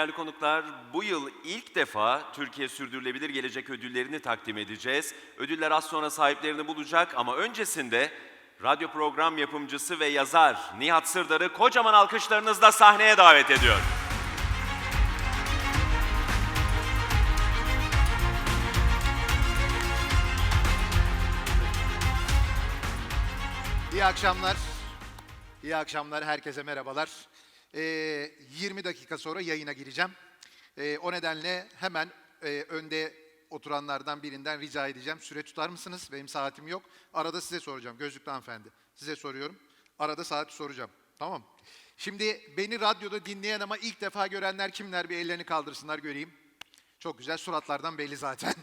değerli konuklar, bu yıl ilk defa Türkiye Sürdürülebilir Gelecek ödüllerini takdim edeceğiz. Ödüller az sonra sahiplerini bulacak ama öncesinde radyo program yapımcısı ve yazar Nihat Sırdar'ı kocaman alkışlarınızla sahneye davet ediyor. İyi akşamlar. İyi akşamlar. Herkese merhabalar. Ee, 20 dakika sonra yayına gireceğim. Ee, o nedenle hemen e, önde oturanlardan birinden rica edeceğim. Süre tutar mısınız? Benim saatim yok. Arada size soracağım. Gözlüklü hanımefendi. Size soruyorum. Arada saati soracağım. Tamam. Şimdi beni radyoda dinleyen ama ilk defa görenler kimler? Bir ellerini kaldırsınlar göreyim. Çok güzel. Suratlardan belli zaten.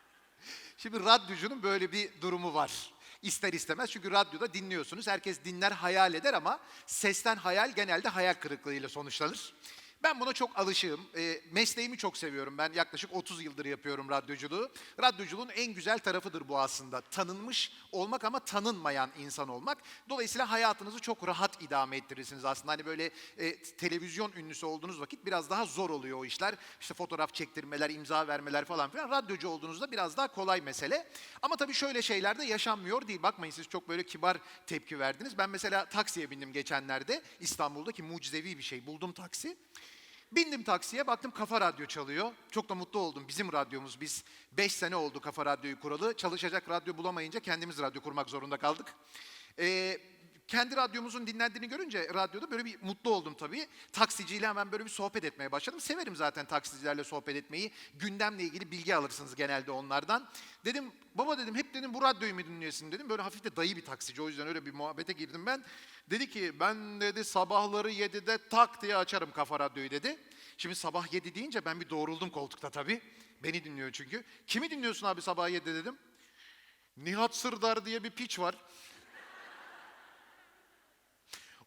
Şimdi radyocunun böyle bir durumu var. İster istemez çünkü radyoda dinliyorsunuz. Herkes dinler, hayal eder ama sesten hayal genelde hayal kırıklığıyla sonuçlanır. Ben buna çok alışığım. E, mesleğimi çok seviyorum. Ben yaklaşık 30 yıldır yapıyorum radyoculuğu. Radyoculuğun en güzel tarafıdır bu aslında. Tanınmış olmak ama tanınmayan insan olmak. Dolayısıyla hayatınızı çok rahat idame ettirirsiniz aslında. Hani böyle e, televizyon ünlüsü olduğunuz vakit biraz daha zor oluyor o işler. İşte fotoğraf çektirmeler, imza vermeler falan filan. Radyocu olduğunuzda biraz daha kolay mesele. Ama tabii şöyle şeyler de yaşanmıyor değil. Bakmayın siz çok böyle kibar tepki verdiniz. Ben mesela taksiye bindim geçenlerde. İstanbul'daki mucizevi bir şey. Buldum taksi. Bindim taksiye baktım Kafa Radyo çalıyor. Çok da mutlu oldum. Bizim radyomuz. Biz 5 sene oldu Kafa Radyo'yu kuralı. Çalışacak radyo bulamayınca kendimiz radyo kurmak zorunda kaldık. Ee, kendi radyomuzun dinlendiğini görünce radyoda böyle bir mutlu oldum tabii. Taksiciyle hemen böyle bir sohbet etmeye başladım. Severim zaten taksicilerle sohbet etmeyi. Gündemle ilgili bilgi alırsınız genelde onlardan. Dedim baba dedim hep dedim bu radyoyu mu dinliyorsun dedim. Böyle hafif de dayı bir taksici o yüzden öyle bir muhabbete girdim ben. Dedi ki ben dedi sabahları 7'de tak diye açarım kafa radyoyu dedi. Şimdi sabah 7 deyince ben bir doğruldum koltukta tabii. Beni dinliyor çünkü. Kimi dinliyorsun abi sabah 7'de dedim. Nihat Sırdar diye bir piç var.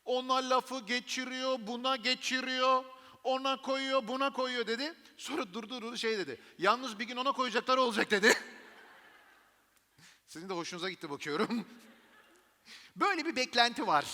Ona lafı geçiriyor, buna geçiriyor, ona koyuyor, buna koyuyor dedi. Sonra durdu durdu şey dedi. Yalnız bir gün ona koyacaklar olacak dedi. Sizin de hoşunuza gitti bakıyorum. Böyle bir beklenti var.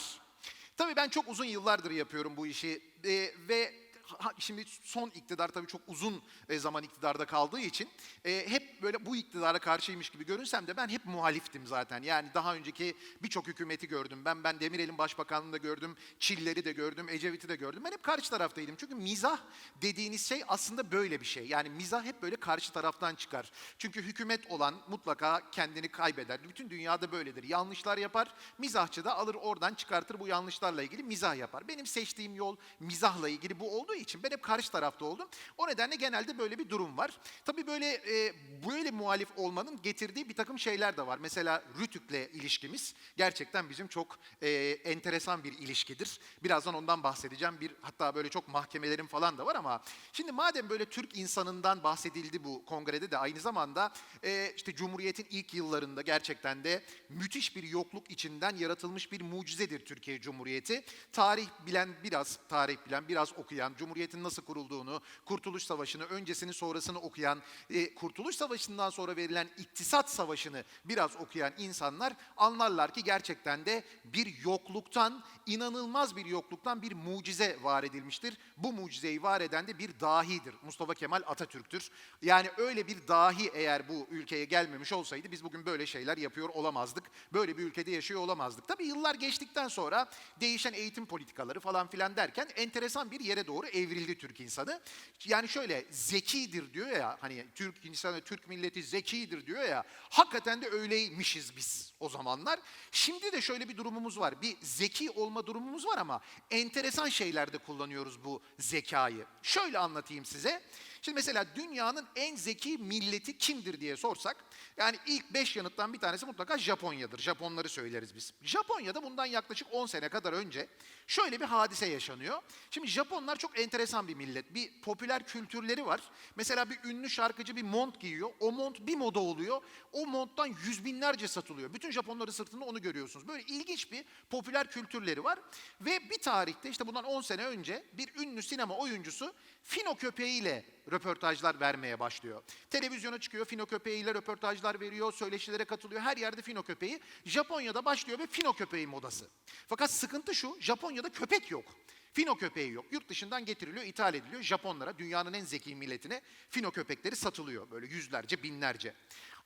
Tabii ben çok uzun yıllardır yapıyorum bu işi Ee, ve ha- şimdi son iktidar tabii çok uzun e, zaman iktidarda kaldığı için e, hep böyle bu iktidara karşıymış gibi görünsem de ben hep muhaliftim zaten. Yani daha önceki birçok hükümeti gördüm. Ben ben Demirel'in başbakanlığını da gördüm, Çiller'i de gördüm, Ecevit'i de gördüm. Ben hep karşı taraftaydım. Çünkü mizah dediğiniz şey aslında böyle bir şey. Yani mizah hep böyle karşı taraftan çıkar. Çünkü hükümet olan mutlaka kendini kaybeder. Bütün dünyada böyledir. Yanlışlar yapar, mizahçı da alır oradan çıkartır bu yanlışlarla ilgili mizah yapar. Benim seçtiğim yol mizahla ilgili bu olduğu için ben hep karşı tarafta oldum. O nedenle genelde böyle bir durum var. Tabii böyle e, böyle muhalif olmanın getirdiği bir takım şeyler de var. Mesela Rütük'le ilişkimiz gerçekten bizim çok e, enteresan bir ilişkidir. Birazdan ondan bahsedeceğim. Bir hatta böyle çok mahkemelerim falan da var ama şimdi madem böyle Türk insanından bahsedildi bu kongrede de aynı zamanda e, işte Cumhuriyet'in ilk yıllarında gerçekten de müthiş bir yokluk içinden yaratılmış bir mucizedir Türkiye Cumhuriyeti. Tarih bilen biraz tarih bilen biraz okuyan Cumhuriyet'in nasıl kurulduğunu, Kurtuluş Savaşı'nı, öncesini sonrasını okuyan, e, Kurtuluş Savaşı'ndan sonra verilen iktisat savaşını biraz okuyan insanlar anlarlar ki gerçekten de bir yokluktan, inanılmaz bir yokluktan bir mucize var edilmiştir. Bu mucizeyi var eden de bir dahidir. Mustafa Kemal Atatürk'tür. Yani öyle bir dahi eğer bu ülkeye gelmemiş olsaydı biz bugün böyle şeyler yapıyor olamazdık. Böyle bir ülkede yaşıyor olamazdık. Tabii yıllar geçtikten sonra değişen eğitim politikaları falan filan derken enteresan bir yere doğru evrildi Türk insanı. Yani şöyle zekidir diyor ya hani Türk insanı, Türk milleti zekidir diyor ya. Hakikaten de öyleymişiz biz o zamanlar. Şimdi de şöyle bir durumumuz var. Bir zeki olma durumumuz var ama enteresan şeylerde kullanıyoruz bu zekayı. Şöyle anlatayım size. Şimdi mesela dünyanın en zeki milleti kimdir diye sorsak, yani ilk beş yanıttan bir tanesi mutlaka Japonya'dır. Japonları söyleriz biz. Japonya'da bundan yaklaşık 10 sene kadar önce şöyle bir hadise yaşanıyor. Şimdi Japonlar çok enteresan bir millet. Bir popüler kültürleri var. Mesela bir ünlü şarkıcı bir mont giyiyor. O mont bir moda oluyor. O monttan yüz binlerce satılıyor. Bütün Japonların sırtında onu görüyorsunuz. Böyle ilginç bir popüler kültürleri var. Ve bir tarihte işte bundan 10 sene önce bir ünlü sinema oyuncusu Fino köpeğiyle röportajlar vermeye başlıyor. Televizyona çıkıyor, Fino köpeğiyle röportajlar veriyor, söyleşilere katılıyor. Her yerde Fino köpeği. Japonya'da başlıyor ve Fino köpeği modası. Fakat sıkıntı şu, Japonya'da köpek yok. Fino köpeği yok. Yurt dışından getiriliyor, ithal ediliyor. Japonlara, dünyanın en zeki milletine fino köpekleri satılıyor. Böyle yüzlerce, binlerce.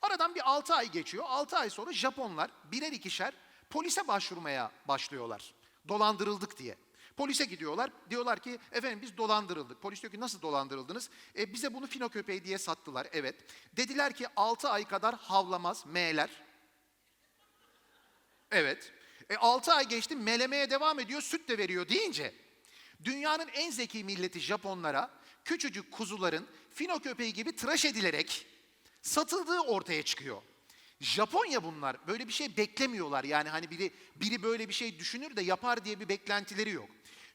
Aradan bir 6 ay geçiyor. 6 ay sonra Japonlar birer ikişer polise başvurmaya başlıyorlar. Dolandırıldık diye. Polise gidiyorlar. Diyorlar ki efendim biz dolandırıldık. Polis diyor ki nasıl dolandırıldınız? E, bize bunu fino köpeği diye sattılar. Evet. Dediler ki 6 ay kadar havlamaz M'ler. Evet. E 6 ay geçti melemeye devam ediyor süt de veriyor deyince dünyanın en zeki milleti Japonlara küçücük kuzuların fino köpeği gibi tıraş edilerek satıldığı ortaya çıkıyor. Japonya bunlar. Böyle bir şey beklemiyorlar. Yani hani biri biri böyle bir şey düşünür de yapar diye bir beklentileri yok.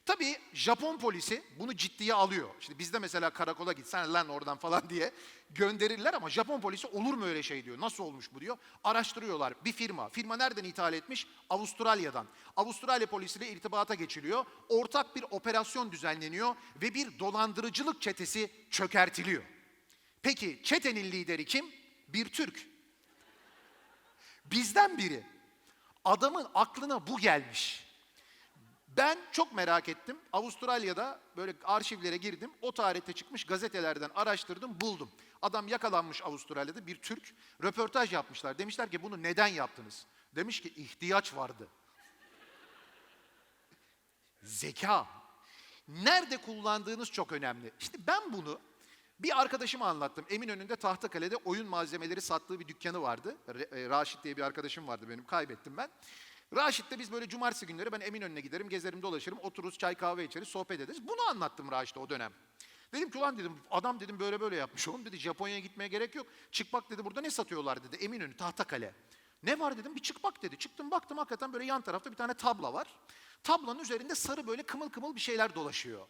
Tabii Japon polisi bunu ciddiye alıyor. Şimdi bizde mesela karakola gitsen lan oradan falan diye gönderirler ama Japon polisi olur mu öyle şey diyor. Nasıl olmuş bu diyor. Araştırıyorlar. Bir firma. Firma nereden ithal etmiş? Avustralya'dan. Avustralya polisiyle irtibata geçiliyor. Ortak bir operasyon düzenleniyor ve bir dolandırıcılık çetesi çökertiliyor. Peki çetenin lideri kim? Bir Türk. Bizden biri. Adamın aklına bu gelmiş. Ben çok merak ettim. Avustralya'da böyle arşivlere girdim. O tarihte çıkmış gazetelerden araştırdım, buldum. Adam yakalanmış Avustralya'da bir Türk. Röportaj yapmışlar. Demişler ki bunu neden yaptınız? Demiş ki ihtiyaç vardı. Zeka. Nerede kullandığınız çok önemli. İşte ben bunu bir arkadaşıma anlattım. Eminönü'nde Tahtakale'de oyun malzemeleri sattığı bir dükkanı vardı. E, Raşit diye bir arkadaşım vardı benim. Kaybettim ben. Raşit'te biz böyle cumartesi günleri ben Eminönü'ne giderim, gezerim, dolaşırım, otururuz, çay kahve içeriz, sohbet ederiz. Bunu anlattım Raşit'e o dönem. Dedim ki ulan dedim adam dedim böyle böyle yapmış. Oğlum dedi Japonya'ya gitmeye gerek yok. Çık bak dedi burada ne satıyorlar dedi. Eminönü, Tahtakale. Ne var dedim bir çık bak dedi. Çıktım baktım hakikaten böyle yan tarafta bir tane tabla var. Tablanın üzerinde sarı böyle kımıl kımıl bir şeyler dolaşıyor.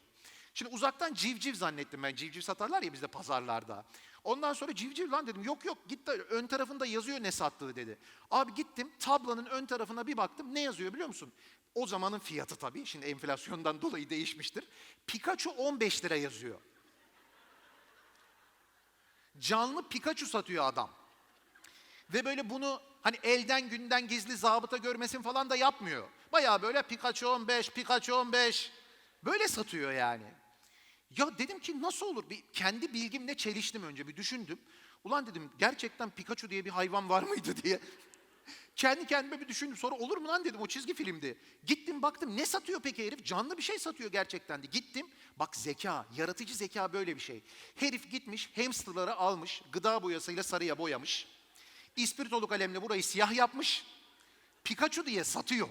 Şimdi uzaktan civciv zannettim ben. Civciv satarlar ya bizde pazarlarda. Ondan sonra civciv lan dedim. Yok yok git de ön tarafında yazıyor ne sattığı dedi. Abi gittim tablanın ön tarafına bir baktım. Ne yazıyor biliyor musun? O zamanın fiyatı tabii. Şimdi enflasyondan dolayı değişmiştir. Pikachu 15 lira yazıyor. Canlı Pikachu satıyor adam. Ve böyle bunu hani elden günden gizli zabıta görmesin falan da yapmıyor. Bayağı böyle Pikachu 15, Pikachu 15 böyle satıyor yani. Ya dedim ki nasıl olur? Bir kendi bilgimle çeliştim önce bir düşündüm. Ulan dedim gerçekten Pikachu diye bir hayvan var mıydı diye. Kendi kendime bir düşündüm. Sonra olur mu lan dedim o çizgi filmdi. Gittim baktım ne satıyor peki herif? Canlı bir şey satıyor gerçekten de. Gittim bak zeka, yaratıcı zeka böyle bir şey. Herif gitmiş hamsterları almış, gıda boyasıyla sarıya boyamış. İspirtolu kalemle burayı siyah yapmış. Pikachu diye satıyor.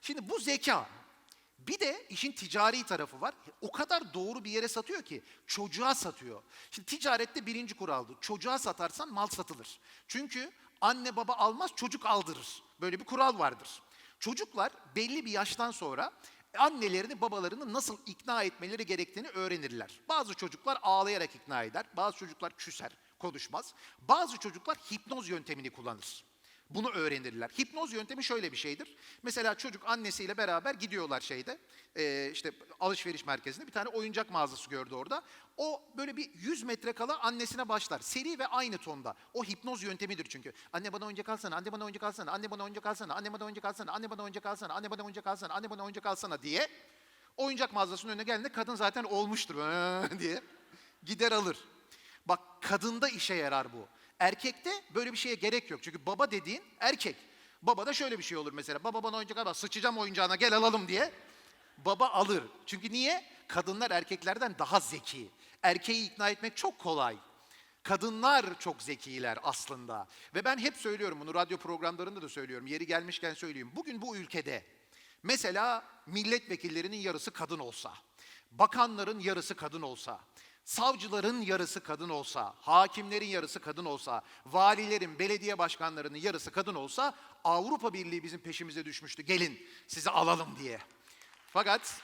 Şimdi bu zeka. Bir de işin ticari tarafı var. O kadar doğru bir yere satıyor ki çocuğa satıyor. Şimdi ticarette birinci kuraldı. Çocuğa satarsan mal satılır. Çünkü anne baba almaz çocuk aldırır. Böyle bir kural vardır. Çocuklar belli bir yaştan sonra annelerini babalarını nasıl ikna etmeleri gerektiğini öğrenirler. Bazı çocuklar ağlayarak ikna eder. Bazı çocuklar küser, konuşmaz. Bazı çocuklar hipnoz yöntemini kullanır. Bunu öğrenirler. Hipnoz yöntemi şöyle bir şeydir. Mesela çocuk annesiyle beraber gidiyorlar şeyde, e, işte alışveriş merkezinde bir tane oyuncak mağazası gördü orada. O böyle bir 100 metre kala annesine başlar. Seri ve aynı tonda. O hipnoz yöntemidir çünkü. Anne bana oyuncak alsana, anne bana oyuncak alsana, anne bana oyuncak alsana, anne bana oyuncak alsana, anne bana oyuncak alsana, anne bana oyuncak alsana, anne bana oyuncak alsana diye. Oyuncak mağazasının önüne geldiğinde kadın zaten olmuştur diye gider alır. Bak kadında işe yarar bu. Erkekte böyle bir şeye gerek yok. Çünkü baba dediğin erkek. Baba da şöyle bir şey olur mesela. Baba bana oyuncak al, sıçacağım oyuncağına gel alalım diye. Baba alır. Çünkü niye? Kadınlar erkeklerden daha zeki. Erkeği ikna etmek çok kolay. Kadınlar çok zekiler aslında. Ve ben hep söylüyorum bunu radyo programlarında da söylüyorum. Yeri gelmişken söyleyeyim. Bugün bu ülkede mesela milletvekillerinin yarısı kadın olsa, bakanların yarısı kadın olsa, savcıların yarısı kadın olsa, hakimlerin yarısı kadın olsa, valilerin, belediye başkanlarının yarısı kadın olsa Avrupa Birliği bizim peşimize düşmüştü. Gelin sizi alalım diye. Fakat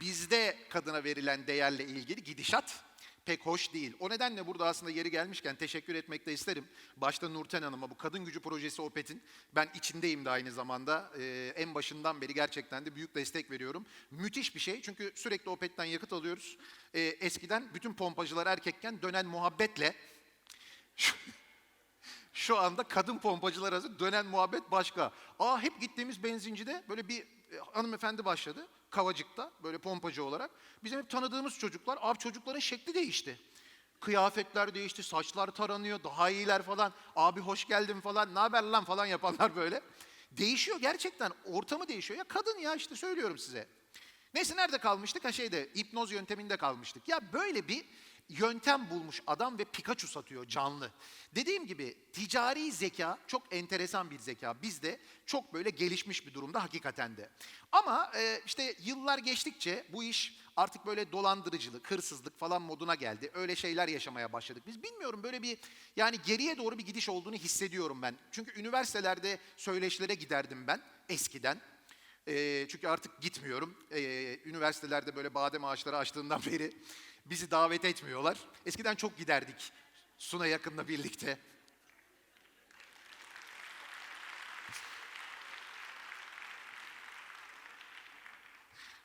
bizde kadına verilen değerle ilgili gidişat pek hoş değil. O nedenle burada aslında yeri gelmişken teşekkür etmek de isterim. Başta Nurten Hanım'a bu kadın gücü projesi OPET'in ben içindeyim de aynı zamanda. Ee, en başından beri gerçekten de büyük destek veriyorum. Müthiş bir şey çünkü sürekli OPET'ten yakıt alıyoruz. Ee, eskiden bütün pompacılar erkekken dönen muhabbetle Şu anda kadın pompacılar arası dönen muhabbet başka. Aa hep gittiğimiz benzincide böyle bir hanımefendi başladı. Kavacık'ta böyle pompacı olarak. Bizim hep tanıdığımız çocuklar. Abi çocukların şekli değişti. Kıyafetler değişti, saçlar taranıyor, daha iyiler falan. Abi hoş geldin falan, ne haber lan falan yapanlar böyle. Değişiyor gerçekten, ortamı değişiyor. Ya kadın ya işte söylüyorum size. Neyse nerede kalmıştık? Ha şeyde, hipnoz yönteminde kalmıştık. Ya böyle bir yöntem bulmuş adam ve Pikachu satıyor canlı. Dediğim gibi ticari zeka çok enteresan bir zeka. Bizde çok böyle gelişmiş bir durumda hakikaten de. Ama e, işte yıllar geçtikçe bu iş artık böyle dolandırıcılık, hırsızlık falan moduna geldi. Öyle şeyler yaşamaya başladık. Biz bilmiyorum böyle bir yani geriye doğru bir gidiş olduğunu hissediyorum ben. Çünkü üniversitelerde söyleşilere giderdim ben eskiden. Ee, çünkü artık gitmiyorum. Ee, üniversitelerde böyle badem ağaçları açtığından beri bizi davet etmiyorlar. Eskiden çok giderdik Suna yakınla birlikte.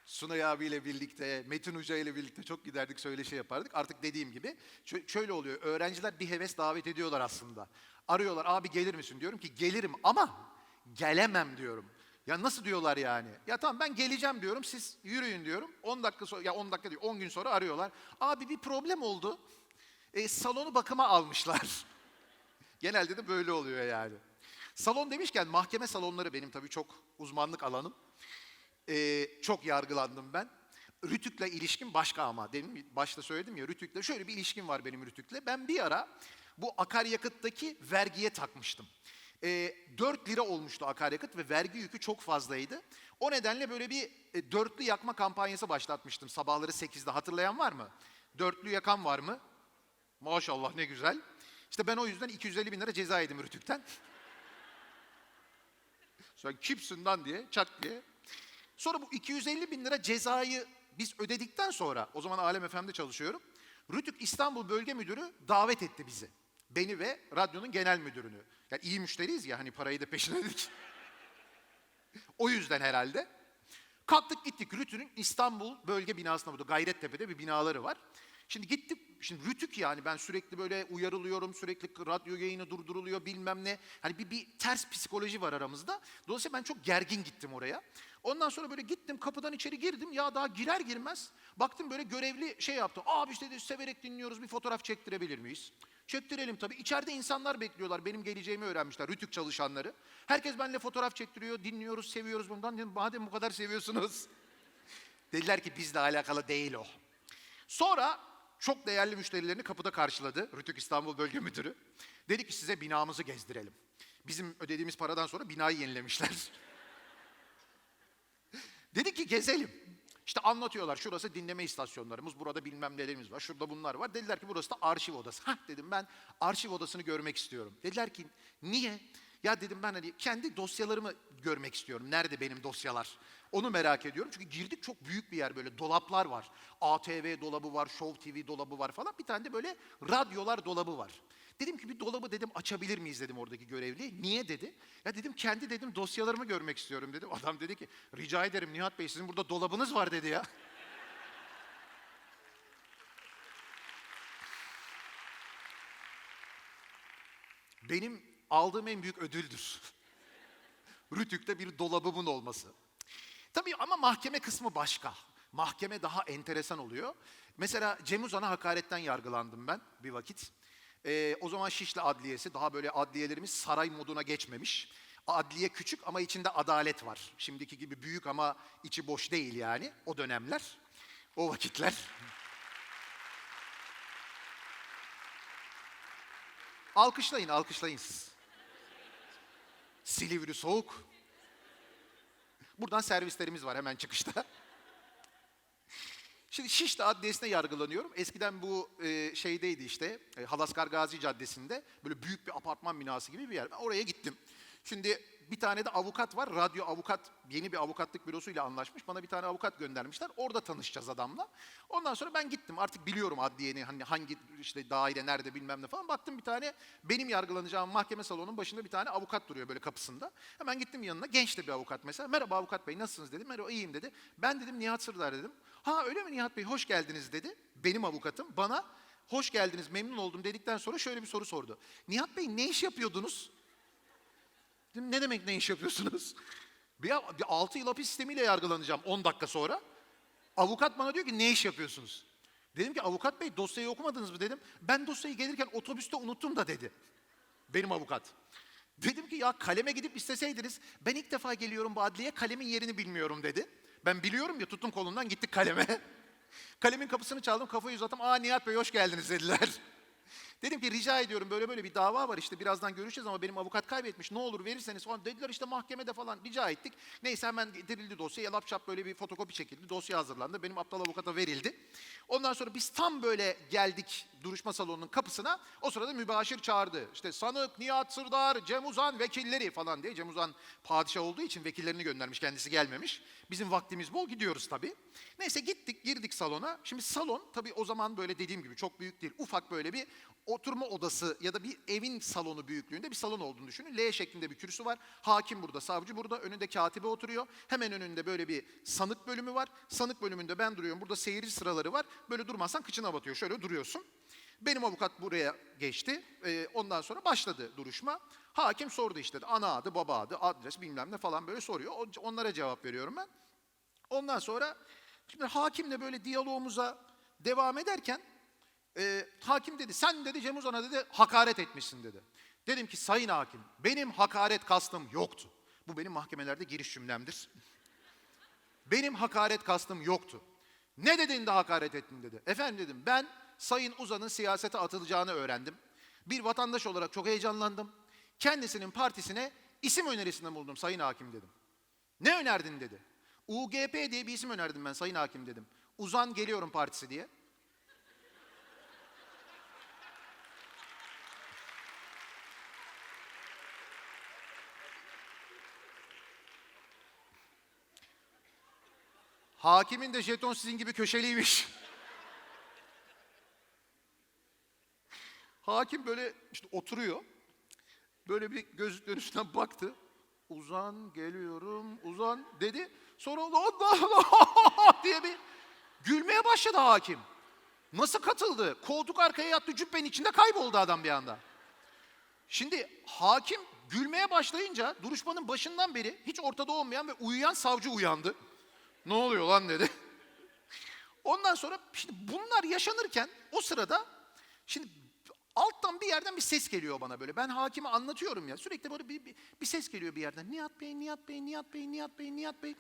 Sunay abiyle birlikte, Metin Hoca ile birlikte çok giderdik, söyleşi yapardık. Artık dediğim gibi şö- şöyle oluyor. Öğrenciler bir heves davet ediyorlar aslında. Arıyorlar, abi gelir misin? Diyorum ki gelirim ama gelemem diyorum. Ya nasıl diyorlar yani? Ya tamam ben geleceğim diyorum, siz yürüyün diyorum. 10 dakika sonra, ya 10 dakika değil, 10 gün sonra arıyorlar. Abi bir problem oldu. E, salonu bakıma almışlar. Genelde de böyle oluyor yani. Salon demişken mahkeme salonları benim tabii çok uzmanlık alanım. Ee, çok yargılandım ben. Rütük'le ilişkim başka ama. Demin başta söyledim ya Rütük'le şöyle bir ilişkim var benim Rütük'le. Ben bir ara bu akaryakıttaki vergiye takmıştım. Ee, 4 lira olmuştu akaryakıt ve vergi yükü çok fazlaydı. O nedenle böyle bir e, dörtlü yakma kampanyası başlatmıştım sabahları 8'de. Hatırlayan var mı? Dörtlü yakan var mı? Maşallah ne güzel. İşte ben o yüzden 250 bin lira ceza yedim Rütük'ten. Sonra kimsin diye, çak diye. Sonra bu 250 bin lira cezayı biz ödedikten sonra, o zaman Alem FM'de çalışıyorum. Rütük İstanbul Bölge Müdürü davet etti bizi. Beni ve radyonun genel müdürünü. Yani iyi müşteriyiz ya hani parayı da peşine dedik. o yüzden herhalde. Kalktık gittik Rütü'nün İstanbul bölge binasına burada Gayrettepe'de bir binaları var. Şimdi gittik, şimdi Rütük yani ben sürekli böyle uyarılıyorum, sürekli radyo yayını durduruluyor bilmem ne. Hani bir, bir ters psikoloji var aramızda. Dolayısıyla ben çok gergin gittim oraya. Ondan sonra böyle gittim kapıdan içeri girdim. Ya daha girer girmez baktım böyle görevli şey yaptı. Abi işte dedi, severek dinliyoruz bir fotoğraf çektirebilir miyiz? Çektirelim tabii. İçeride insanlar bekliyorlar. Benim geleceğimi öğrenmişler. Rütük çalışanları. Herkes benimle fotoğraf çektiriyor. Dinliyoruz, seviyoruz bundan. Dedim, madem bu kadar seviyorsunuz. Dediler ki bizle alakalı değil o. Sonra çok değerli müşterilerini kapıda karşıladı Rütük İstanbul Bölge Müdürü. Dedi ki size binamızı gezdirelim. Bizim ödediğimiz paradan sonra binayı yenilemişler. Dedi ki gezelim. İşte anlatıyorlar şurası dinleme istasyonlarımız, burada bilmem nelerimiz var, şurada bunlar var. Dediler ki burası da arşiv odası. Hah dedim ben arşiv odasını görmek istiyorum. Dediler ki niye? Ya dedim ben hani kendi dosyalarımı görmek istiyorum. Nerede benim dosyalar? Onu merak ediyorum. Çünkü girdik çok büyük bir yer böyle dolaplar var. ATV dolabı var, Show TV dolabı var falan. Bir tane de böyle radyolar dolabı var. Dedim ki bir dolabı dedim açabilir miyiz dedim oradaki görevli. Niye dedi? Ya dedim kendi dedim dosyalarımı görmek istiyorum dedim. Adam dedi ki rica ederim Nihat Bey sizin burada dolabınız var dedi ya. Benim aldığım en büyük ödüldür. Rütük'te bir dolabımın olması. Tabii ama mahkeme kısmı başka. Mahkeme daha enteresan oluyor. Mesela Cem Uzan'a hakaretten yargılandım ben bir vakit. Ee, o zaman Şişli Adliyesi, daha böyle adliyelerimiz saray moduna geçmemiş. Adliye küçük ama içinde adalet var. Şimdiki gibi büyük ama içi boş değil yani o dönemler, o vakitler. Alkışlayın, alkışlayın siz. Silivri soğuk. Buradan servislerimiz var hemen çıkışta. Şimdi Şişli Adliyesi'ne yargılanıyorum. Eskiden bu e, şeydeydi işte, e, Halaskar Gazi Caddesi'nde böyle büyük bir apartman binası gibi bir yer. Ben oraya gittim. Şimdi bir tane de avukat var. Radyo avukat, yeni bir avukatlık bürosuyla anlaşmış. Bana bir tane avukat göndermişler. Orada tanışacağız adamla. Ondan sonra ben gittim. Artık biliyorum adliyeni, hani hangi işte daire nerede bilmem ne falan. Baktım bir tane benim yargılanacağım mahkeme salonunun başında bir tane avukat duruyor böyle kapısında. Hemen gittim yanına. Genç de bir avukat mesela. Merhaba avukat bey nasılsınız dedim. Merhaba iyiyim dedi. Ben dedim Nihat Sırdar dedim. Ha öyle mi Nihat Bey hoş geldiniz dedi. Benim avukatım bana hoş geldiniz, memnun oldum dedikten sonra şöyle bir soru sordu. Nihat Bey ne iş yapıyordunuz? Ne demek ne iş yapıyorsunuz? Bir, bir 6 yıl hapis sistemiyle yargılanacağım 10 dakika sonra. Avukat bana diyor ki ne iş yapıyorsunuz? Dedim ki avukat bey dosyayı okumadınız mı dedim. Ben dosyayı gelirken otobüste unuttum da dedi. Benim avukat. Dedim ki ya kaleme gidip isteseydiniz ben ilk defa geliyorum bu adliyeye kalemin yerini bilmiyorum dedi. Ben biliyorum ya tuttum kolundan gittik kaleme. Kalemin kapısını çaldım kafayı uzattım. Aa Nihat Bey hoş geldiniz dediler. Dedim ki rica ediyorum böyle böyle bir dava var işte birazdan görüşeceğiz ama benim avukat kaybetmiş ne olur verirseniz falan. Dediler işte mahkemede falan rica ettik. Neyse hemen getirildi dosya yalap çap böyle bir fotokopi çekildi. Dosya hazırlandı benim aptal avukata verildi. Ondan sonra biz tam böyle geldik duruşma salonunun kapısına. O sırada mübaşir çağırdı. İşte sanık Nihat Sırdar, Cem Uzan vekilleri falan diye. Cem Uzan padişah olduğu için vekillerini göndermiş kendisi gelmemiş. Bizim vaktimiz bol gidiyoruz tabii. Neyse gittik girdik salona. Şimdi salon tabii o zaman böyle dediğim gibi çok büyük değil. Ufak böyle bir oturma odası ya da bir evin salonu büyüklüğünde bir salon olduğunu düşünün. L şeklinde bir kürsü var. Hakim burada, savcı burada. Önünde katibe oturuyor. Hemen önünde böyle bir sanık bölümü var. Sanık bölümünde ben duruyorum. Burada seyirci sıraları var. Böyle durmazsan kıçına batıyor. Şöyle duruyorsun. Benim avukat buraya geçti. Ee, ondan sonra başladı duruşma. Hakim sordu işte ana adı, baba adı, adres bilmem ne falan böyle soruyor. Onlara cevap veriyorum ben. Ondan sonra şimdi hakimle böyle diyalogumuza devam ederken e, hakim dedi sen dedi Cem Uzan'a dedi hakaret etmişsin dedi. Dedim ki sayın hakim benim hakaret kastım yoktu. Bu benim mahkemelerde giriş cümlemdir. Benim hakaret kastım yoktu. Ne dedin de hakaret ettin dedi. Efendim dedim ben Sayın Uzan'ın siyasete atılacağını öğrendim. Bir vatandaş olarak çok heyecanlandım. Kendisinin partisine isim önerisinde bulundum Sayın Hakim dedim. Ne önerdin dedi. UGP diye bir isim önerdim ben Sayın Hakim dedim. Uzan Geliyorum Partisi diye. Hakimin de jeton sizin gibi köşeliymiş. Hakim böyle işte oturuyor. Böyle bir gözlüklerin üstüne baktı. Uzan geliyorum uzan dedi. Sonra Allah Allah diye bir gülmeye başladı hakim. Nasıl katıldı? Koltuk arkaya yattı cübbenin içinde kayboldu adam bir anda. Şimdi hakim gülmeye başlayınca duruşmanın başından beri hiç ortada olmayan ve uyuyan savcı uyandı. Ne oluyor lan dedi. Ondan sonra şimdi bunlar yaşanırken o sırada şimdi alttan bir yerden bir ses geliyor bana böyle. Ben hakime anlatıyorum ya. Sürekli böyle bir, bir, bir ses geliyor bir yerden. Nihat Bey, Nihat Bey, Nihat Bey, Nihat Bey, Nihat Bey.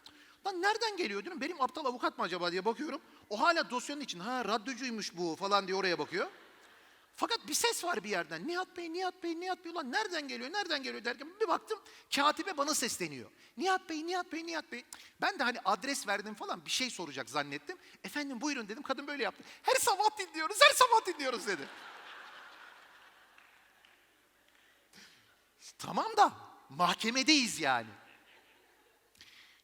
Lan nereden geliyor diyorum. Benim aptal avukat mı acaba diye bakıyorum. O hala dosyanın için. Ha radyocuymuş bu falan diye oraya bakıyor. Fakat bir ses var bir yerden. Nihat Bey, Nihat Bey, Nihat Bey. Ulan nereden geliyor, nereden geliyor derken bir baktım katibe bana sesleniyor. Nihat Bey, Nihat Bey, Nihat Bey. Ben de hani adres verdim falan bir şey soracak zannettim. Efendim buyurun dedim. Kadın böyle yaptı. Her sabah dinliyoruz, her sabah dinliyoruz dedi. Tamam da mahkemedeyiz yani.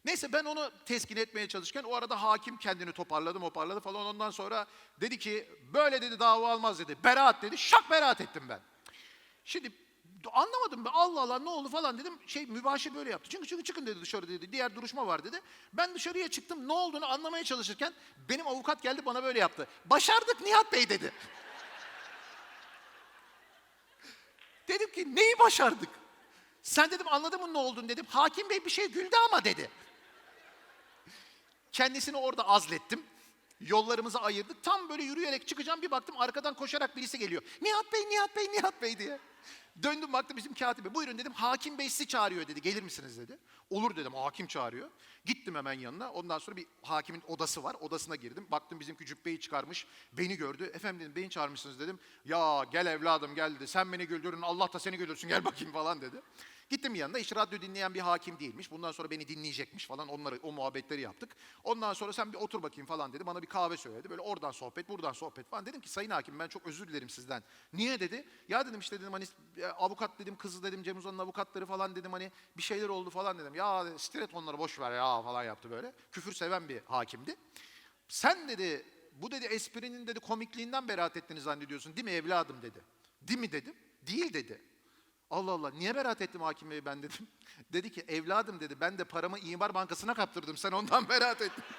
Neyse ben onu teskin etmeye çalışırken o arada hakim kendini toparladı toparladı falan ondan sonra dedi ki böyle dedi dava almaz dedi. Beraat dedi. Şak beraat ettim ben. Şimdi anlamadım ben Allah Allah ne oldu falan dedim. Şey mübaşir böyle yaptı. Çünkü çünkü çıkın dedi dışarı dedi. Diğer duruşma var dedi. Ben dışarıya çıktım ne olduğunu anlamaya çalışırken benim avukat geldi bana böyle yaptı. Başardık Nihat Bey dedi. Dedim ki neyi başardık? Sen dedim anladın mı ne olduğunu dedim. Hakim Bey bir şey güldü ama dedi. Kendisini orada azlettim. Yollarımızı ayırdık. Tam böyle yürüyerek çıkacağım bir baktım arkadan koşarak birisi geliyor. Nihat Bey, Nihat Bey, Nihat Bey diye. Döndüm baktım bizim katibe. Buyurun dedim hakim bey sizi çağırıyor dedi. Gelir misiniz dedi. Olur dedim hakim çağırıyor. Gittim hemen yanına. Ondan sonra bir hakimin odası var. Odasına girdim. Baktım bizimki cübbeyi çıkarmış. Beni gördü. Efendim dedim beni çağırmışsınız dedim. Ya gel evladım gel dedi. Sen beni güldürün Allah da seni güldürsün gel bakayım falan dedi. Gittim yanına hiç radyo dinleyen bir hakim değilmiş. Bundan sonra beni dinleyecekmiş falan onları o muhabbetleri yaptık. Ondan sonra sen bir otur bakayım falan dedi. Bana bir kahve söyledi. Böyle oradan sohbet buradan sohbet falan. Dedim ki sayın hakim ben çok özür dilerim sizden. Niye dedi? Ya dedim işte dedim hani e, avukat dedim kızı dedim Cem Uzan'ın avukatları falan dedim hani bir şeyler oldu falan dedim. Ya stiret onları boş ver ya falan yaptı böyle. Küfür seven bir hakimdi. Sen dedi bu dedi esprinin dedi komikliğinden beraat ettiğini zannediyorsun değil mi evladım dedi. Değil mi dedim. Değil dedi. Allah Allah niye beraat ettim hakim bey ben dedim. Dedi ki evladım dedi ben de paramı İmar Bankası'na kaptırdım sen ondan beraat ettin.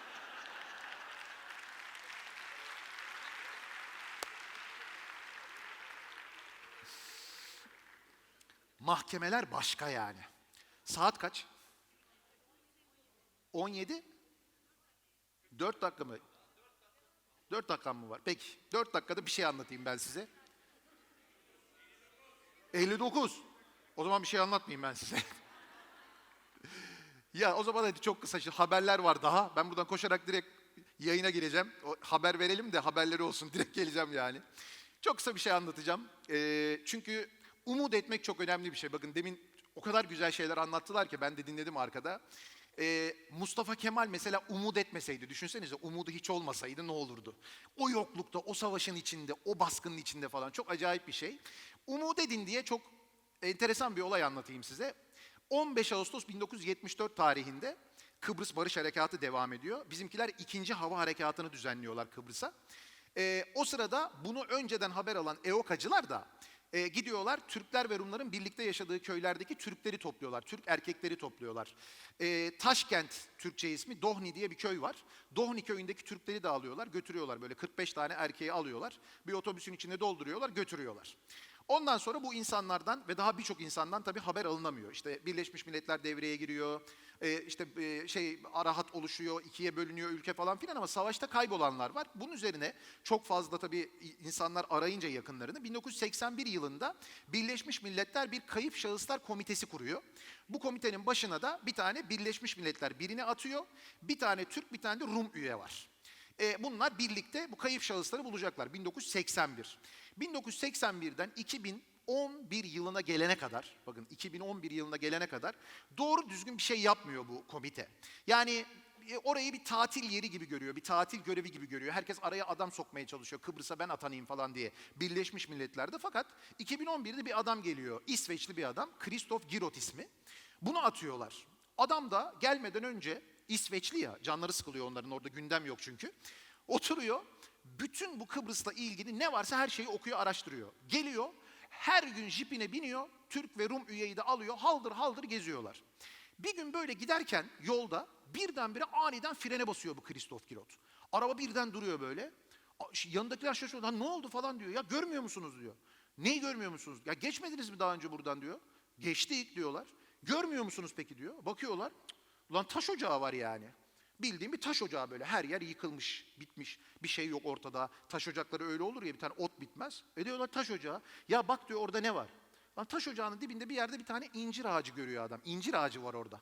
Mahkemeler başka yani. Saat kaç? 17? 4 dakika mı? 4 dakikam mı var? Peki 4 dakikada bir şey anlatayım ben size. 59. O zaman bir şey anlatmayayım ben size. ya o zaman hadi çok kısa şimdi haberler var daha. Ben buradan koşarak direkt yayına gireceğim. O, haber verelim de haberleri olsun. Direkt geleceğim yani. Çok kısa bir şey anlatacağım. Ee, çünkü umut etmek çok önemli bir şey. Bakın demin o kadar güzel şeyler anlattılar ki ben de dinledim arkada. Ee, Mustafa Kemal mesela umut etmeseydi, düşünsenize umudu hiç olmasaydı ne olurdu? O yoklukta, o savaşın içinde, o baskının içinde falan çok acayip bir şey. Umut edin diye çok enteresan bir olay anlatayım size. 15 Ağustos 1974 tarihinde Kıbrıs Barış Harekatı devam ediyor. Bizimkiler ikinci hava harekatını düzenliyorlar Kıbrıs'a. Ee, o sırada bunu önceden haber alan EOKACılar da e, gidiyorlar Türkler ve Rumların birlikte yaşadığı köylerdeki Türkleri topluyorlar. Türk erkekleri topluyorlar. Ee, Taşkent Türkçe ismi Dohni diye bir köy var. Dohni köyündeki Türkleri de alıyorlar götürüyorlar böyle 45 tane erkeği alıyorlar. Bir otobüsün içinde dolduruyorlar götürüyorlar. Ondan sonra bu insanlardan ve daha birçok insandan tabii haber alınamıyor. İşte Birleşmiş Milletler devreye giriyor. e, işte e, şey arahat oluşuyor, ikiye bölünüyor ülke falan filan ama savaşta kaybolanlar var. Bunun üzerine çok fazla tabii insanlar arayınca yakınlarını 1981 yılında Birleşmiş Milletler bir kayıp şahıslar komitesi kuruyor. Bu komitenin başına da bir tane Birleşmiş Milletler birini atıyor. Bir tane Türk, bir tane de Rum üye var. E, bunlar birlikte bu kayıp şahısları bulacaklar 1981. 1981'den 2011 yılına gelene kadar, bakın 2011 yılına gelene kadar doğru düzgün bir şey yapmıyor bu komite. Yani e, orayı bir tatil yeri gibi görüyor, bir tatil görevi gibi görüyor. Herkes araya adam sokmaya çalışıyor, Kıbrıs'a ben atanayım falan diye. Birleşmiş Milletler'de fakat 2011'de bir adam geliyor, İsveçli bir adam, Christoph Girot ismi. Bunu atıyorlar. Adam da gelmeden önce İsveçli ya, canları sıkılıyor onların orada gündem yok çünkü. Oturuyor, bütün bu Kıbrıs'la ilgili ne varsa her şeyi okuyor, araştırıyor. Geliyor, her gün jipine biniyor, Türk ve Rum üyeyi de alıyor, haldır haldır geziyorlar. Bir gün böyle giderken yolda birdenbire aniden frene basıyor bu Christoph Girot. Araba birden duruyor böyle. Yanındakiler şaşırıyor, "Lan ne oldu falan diyor. Ya görmüyor musunuz diyor. Neyi görmüyor musunuz? Ya geçmediniz mi daha önce buradan diyor. Geçtik diyorlar. Görmüyor musunuz peki diyor. Bakıyorlar. "Cık, Ulan taş ocağı var yani. Bildiğim bir taş ocağı böyle her yer yıkılmış, bitmiş. Bir şey yok ortada. Taş ocakları öyle olur ya bir tane ot bitmez. E diyorlar taş ocağı. Ya bak diyor orada ne var? Lan taş ocağının dibinde bir yerde bir tane incir ağacı görüyor adam. İncir ağacı var orada.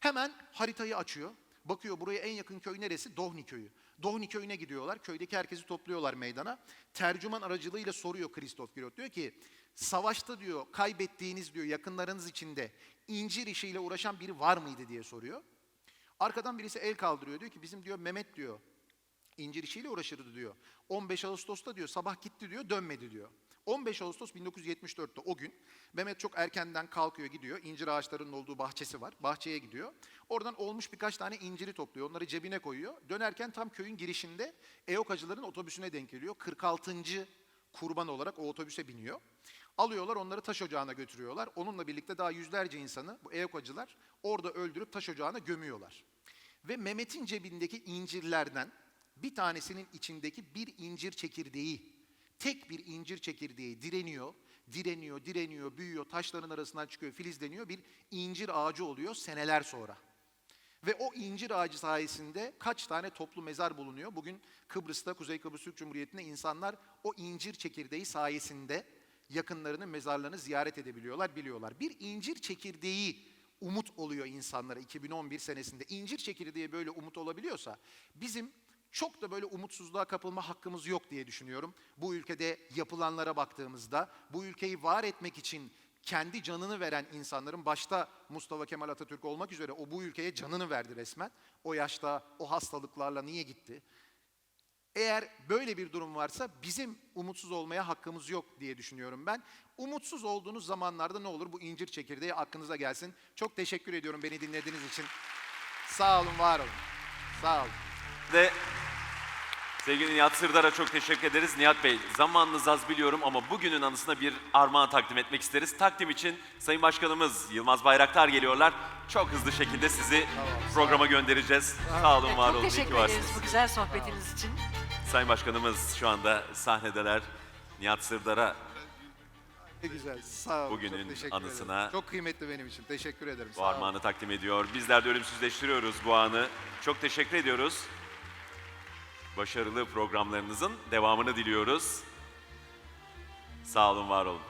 Hemen haritayı açıyor. Bakıyor buraya en yakın köy neresi? Dohni köyü. Dohni köyüne gidiyorlar. Köydeki herkesi topluyorlar meydana. Tercüman aracılığıyla soruyor Christoph Girot. Diyor ki savaşta diyor kaybettiğiniz diyor yakınlarınız içinde incir işiyle uğraşan biri var mıydı diye soruyor. Arkadan birisi el kaldırıyor. Diyor ki bizim diyor Mehmet diyor incir işiyle uğraşırdı diyor. 15 Ağustos'ta diyor sabah gitti diyor dönmedi diyor. 15 Ağustos 1974'te o gün Mehmet çok erkenden kalkıyor gidiyor. İncir ağaçlarının olduğu bahçesi var. Bahçeye gidiyor. Oradan olmuş birkaç tane inciri topluyor. Onları cebine koyuyor. Dönerken tam köyün girişinde EOKacıların otobüsüne denk geliyor. 46. kurban olarak o otobüse biniyor. Alıyorlar onları taş ocağına götürüyorlar. Onunla birlikte daha yüzlerce insanı bu EOKacılar orada öldürüp taş ocağına gömüyorlar. Ve Mehmet'in cebindeki incirlerden bir tanesinin içindeki bir incir çekirdeği, tek bir incir çekirdeği direniyor, direniyor, direniyor, büyüyor, taşların arasından çıkıyor, filizleniyor, bir incir ağacı oluyor seneler sonra. Ve o incir ağacı sayesinde kaç tane toplu mezar bulunuyor? Bugün Kıbrıs'ta, Kuzey Kıbrıs Türk Cumhuriyeti'nde insanlar o incir çekirdeği sayesinde yakınlarının mezarlarını ziyaret edebiliyorlar, biliyorlar. Bir incir çekirdeği umut oluyor insanlara 2011 senesinde. İncir çekirdeği böyle umut olabiliyorsa bizim çok da böyle umutsuzluğa kapılma hakkımız yok diye düşünüyorum. Bu ülkede yapılanlara baktığımızda bu ülkeyi var etmek için kendi canını veren insanların başta Mustafa Kemal Atatürk olmak üzere o bu ülkeye canını verdi resmen. O yaşta o hastalıklarla niye gitti? Eğer böyle bir durum varsa bizim umutsuz olmaya hakkımız yok diye düşünüyorum ben. Umutsuz olduğunuz zamanlarda ne olur bu incir çekirdeği aklınıza gelsin. Çok teşekkür ediyorum beni dinlediğiniz için. Sağ olun, var olun. Sağ olun. Ve sevgili Nihat Sırdar'a çok teşekkür ederiz. Nihat Bey zamanınız az biliyorum ama bugünün anısına bir armağan takdim etmek isteriz. Takdim için Sayın Başkanımız Yılmaz Bayraktar geliyorlar. Çok hızlı şekilde sizi programa göndereceğiz. Sağ olun, var çok olun. iyi ki teşekkür varsınız. ederiz bu güzel sohbetiniz için. Sayın Başkanımız şu anda sahnedeler. Nihat Sırdar'a Ne güzel. Sağ olun. Bugünün çok teşekkür anısına- ederim. Çok kıymetli benim için. Teşekkür ederim. Bu Sağ olun. armağanı takdim ediyor. Bizler de ölümsüzleştiriyoruz bu anı. Çok teşekkür ediyoruz. Başarılı programlarınızın devamını diliyoruz. Sağ olun, var olun.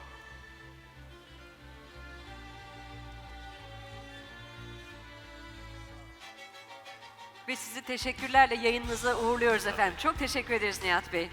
Ve sizi teşekkürlerle yayınınıza uğurluyoruz efendim. Çok teşekkür ederiz Nihat Bey.